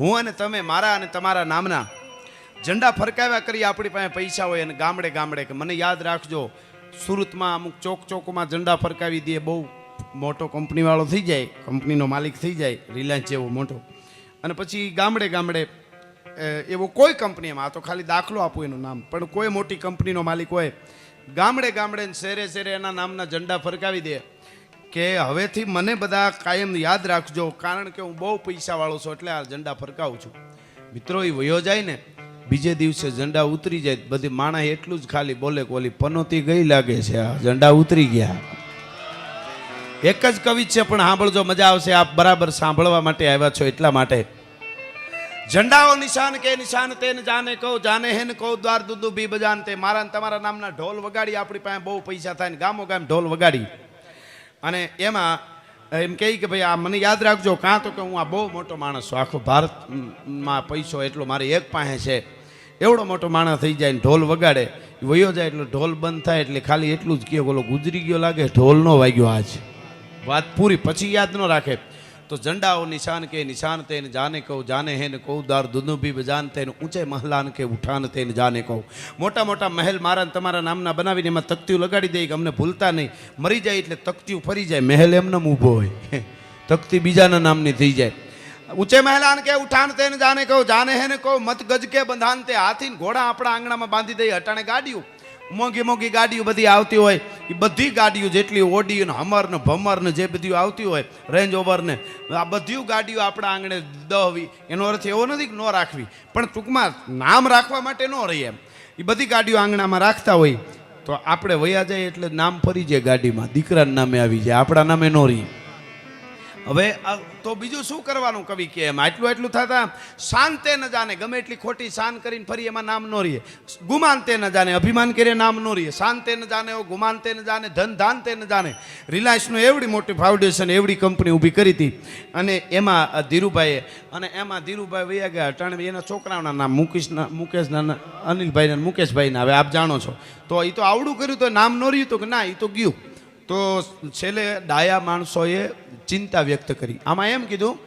હું અને તમે, મારા અને તમારા નામના ઝંડા ફરકાવ્યા કરી આપણી પાસે પૈસા હોય અને ગામડે ગામડે કે મને યાદ રાખજો, સુરતમાં અમુક ચોક ચોકમાં ઝંડા ફરકાવી દે, બહુ મોટો કંપનીવાળો થઈ જાય, કંપનીનો માલિક થઈ જાય, રિલાયન્સ જેવો મોટો. અને પછી ગામડે ગામડે એવો કોઈ કંપનીમાં આ તો ખાલી દાખલો આપું એનું નામ, પણ કોઈ મોટી કંપનીનો માલિક હોય, ગામડે ગામડે શહેરે શહેરે એના નામના ઝંડા ફરકાવી દે. કે હવેથી મને બધા કાયમ યાદ રાખજો, કારણ કે હું બહુ પૈસાવાળો છું એટલે આ ઝંડા ફરકાવું છું. મિત્રો એ વયો જાય ને, બીજે દિવસે ઝંડા ઉતરી જાય, બધી માણસ એટલું જ ખાલી બોલે ઓલી પનોતી ગઈ લાગે છે, આ ઝંડા ઉતરી ગયા. એક જ કવિ છે, પણ સાંભળજો, મજા આવશે, આપ બરાબર સાંભળવા માટે આવ્યા છો એટલા માટે. ઝંડાઓ નિશાન કે નિશાન તે જાને કહો, જાને હેન કહો, દ્વાર દુદુ બી બજાન તે. મારા તમારા નામના ઢોલ વગાડી, આપણી પાસે બહુ પૈસા થાય ને ગામો ગામ ઢોલ વગાડી. અને એમાં, એમ કહે કે ભાઈ, આ મને યાદ રાખજો, કાં તો કે હું આ બહુ મોટો માણસ છું. આખો ભારતમાં પૈસો એટલો મારી એક પાસે છે. એવડો મોટો માણસ થઈ જાય ને ઢોલ વગાડે. વયો જાય એટલે ઢોલ બંધ થાય એટલે ખાલી એટલું જ કહે બોલો ગુજરી ગયો લાગે, ઢોલ નો વાગ્યો આજ. વાત પૂરી, પછી યાદ ન રાખે. તો ઝંડાઓ નિશાન કે નિશાન તેને જાને કહું, જાને હે ને કહું, દાર દુનુ બજાન તેને ઊંચે મહલાન કે ઉઠાન તેને જાને કહું. મોટા મોટા મહેલ મારાને તમારા નામના બનાવીને એમાં તકતીઓ લગાડી દે કે અમને ભૂલતા નહીં. મરી જાય એટલે તકતીઓ ફરી જાય. મહેલ એમને ઊભો હોય. તકતી બીજાના નામની થઈ જાય. ઊંચે મહેલાન કે ઉઠાન તેને જાને કહું, જાને હે ને કહું, મત ગજ કે બંધાન તે હાથીને ઘોડા આપણા આંગણામાં બાંધી દઈ હટાણે ગાડીઓ. મોંઘી મોંઘી ગાડીઓ બધી આવતી હોય એ બધી ગાડીઓ જેટલી ઓડી ને હમર ને ભમર ને જે બધી આવતી હોય રેન્જ ઓવર ને, આ બધી ગાડીઓ આપણા આંગણે દહવી, એનો અર્થ એવો નથી કે ન રાખવી, પણ ટૂંકમાં નામ રાખવા માટે ન રહી એમ. એ બધી ગાડીઓ આંગણામાં રાખતા હોય, તો આપણે વયા જાય એટલે નામ ફરી જાય ગાડીમાં, દીકરાના નામે આવી જાય, આપણા નામે ન રહી હવે તો બીજું શું કરવાનું કવિ કે એમ? આટલું આટલું થતા શાંતે ન જાણે, ગમે એટલી ખોટી શાન કરીને ફરી એમાં નામ ન રહીએ. ગુમાનતે ન જાણે, અભિમાન કરીએ નામ ન રહીએ. શાંતે ન જાણે ઓ ગુમાનતે ન જાણે ધન ધાનતે ન જાણે. રિલાયન્સનું એવડી મોટી ફાઉન્ડેશન, એવડી કંપની ઊભી કરી હતી. અને એમાં ધીરુભાઈએ, અને એમાં ધીરુભાઈ વૈયા ગયા. અટાણે એના છોકરાઓના નામ, મુકેશના મુકેશના અનિલભાઈના મુકેશભાઈના. હવે આપ જાણો છો. તો એ તો આવડું કર્યું તો નામ ન રહ્યું તો કે ના એ તો ગયું. તો છેલ્લે ડાયા માણસોએ ચિંતા વ્યક્ત કરી. આમાં એમ કીધું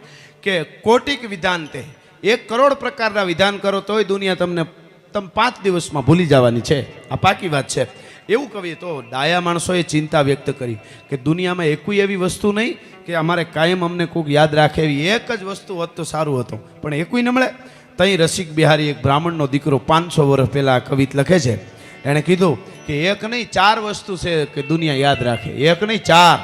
કે કોટિક વિધાન તે. એક કરોડ પ્રકારના વિધાન કરો તોય દુનિયા તમને તમે પાંચ દિવસમાં ભૂલી જવાની છે. આ પાકી વાત છે. એવું કહીએ તો ડાયા માણસોએ ચિંતા વ્યક્ત કરી કે દુનિયામાં એકુય એવી વસ્તુ નહીં કે અમારે કાયમ અમને કોઈક યાદ રાખે એવી એક જ વસ્તુ હોત તો સારું હતું. પણ એકુય ન મળે. તઈ રસિક બિહારી એક બ્રાહ્મણનો દીકરો પાંચસો વર્ષ પહેલાં કવિત લખે છે. એણે કીધું કે એક નહીં, ચાર વસ્તુ છે કે દુનિયા યાદ રાખે. એક નહીં, ચાર.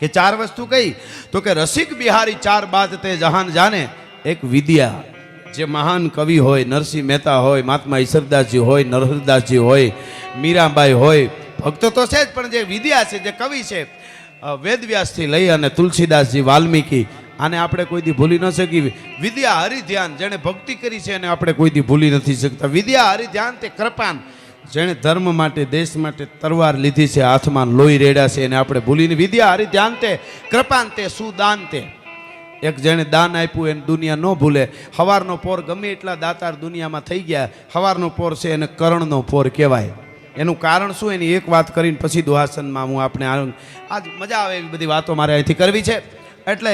કે ચાર વસ્તુ કઈ? તો કે રસિક બિહારી ચાર બાદ તે જહાન જાને. એક વિદ્યા, જે મહાન કવિ હોય, નરસિંહ મહેતા હોય, મહાત્મા ઈશ્વરદાસજી હોય, નરહરદાસજી હોય, મીરાબાઈ હોય. ભક્તો તો છે જ, પણ જે વિદ્યા છે, જે કવિ છે વેદવ્યાસથી લઈ અને તુલસીદાસજી વાલ્મીકી, આને આપણે કોઈ દી ભૂલી ન શકી વિદ્યા હરિધ્યાન જેણે ભક્તિ કરી છે એને આપણે કોઈ દી ભૂલી નથી શકતા. વિદ્યા હરિધ્યાન તે કૃપાન. જેણે ધર્મ માટે, દેશ માટે તરવાર લીધી છે, હાથમાં લોહી રેડ્યા છે એને આપણે ભૂલીને વિદ્યા હરિધ્યાન તે કૃપાન તે સુદાન તે એક જેણે દાન આપ્યું એને દુનિયા ન ભૂલે. હવારનો પોર ગમે એટલા દાતાર દુનિયામાં થઈ ગયા. હવારનો પોર છે એને કરણનો પોર કહેવાય. એનું કારણ શું? એની એક વાત કરીને પછી દુહાસનમાં હું આપણે આજ મજા આવે એવી બધી વાતો મારે અહીંથી કરવી છે. એટલે